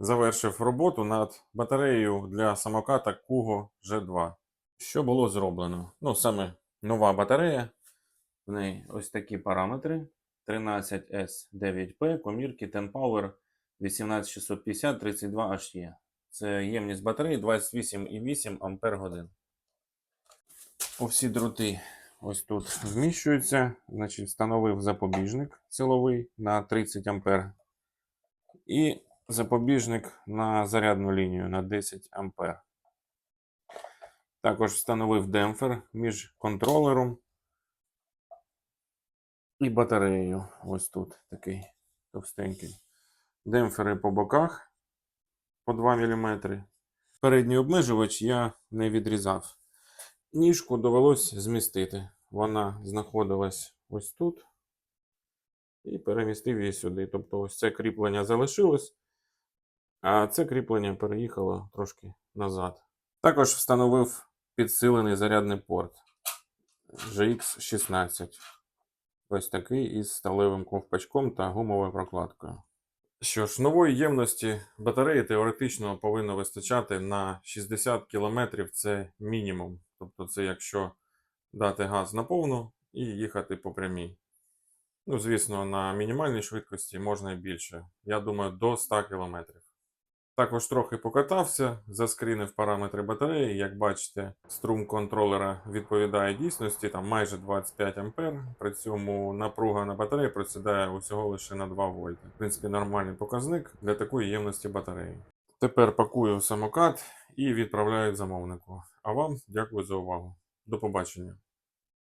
завершив роботу над батареєю для самоката Kugo G2. Що було зроблено? Ну, саме нова батарея. В неї ось такі параметри: 13S9P, комірки Tenpower 18650 32HE. Це ємність батареї 28,8 Ампер годин. Усі дроти ось тут вміщуються. Значить, встановив запобіжник силовий на 30 Ампер. І запобіжник на зарядну лінію на 10 Ампер. Також встановив демпфер між контролером і батареєю. Ось тут такий товстенький. Демпфери по боках по 2 мм. Передній обмежувач я не відрізав. Ніжку довелось змістити. Вона знаходилась ось тут. І перемістив її сюди. Тобто ось це кріплення залишилось, а це кріплення переїхало трошки назад. Також встановив підсилений зарядний порт GX16. Ось такий із сталевим ковпачком та гумовою прокладкою. Що ж, нової ємності батареї теоретично повинно вистачати на 60 км це мінімум. Тобто, це якщо дати газ на повну і їхати по прямій. Ну, звісно, на мінімальній швидкості можна і більше. Я думаю, до 100 км. Також трохи покатався, заскрінив параметри батареї. Як бачите, струм контролера відповідає дійсності, там майже 25 А. При цьому напруга на батареї просідає усього лише на 2 вольти. В принципі, нормальний показник для такої ємності батареї. Тепер пакую самокат і відправляю замовнику. А вам дякую за увагу. До побачення.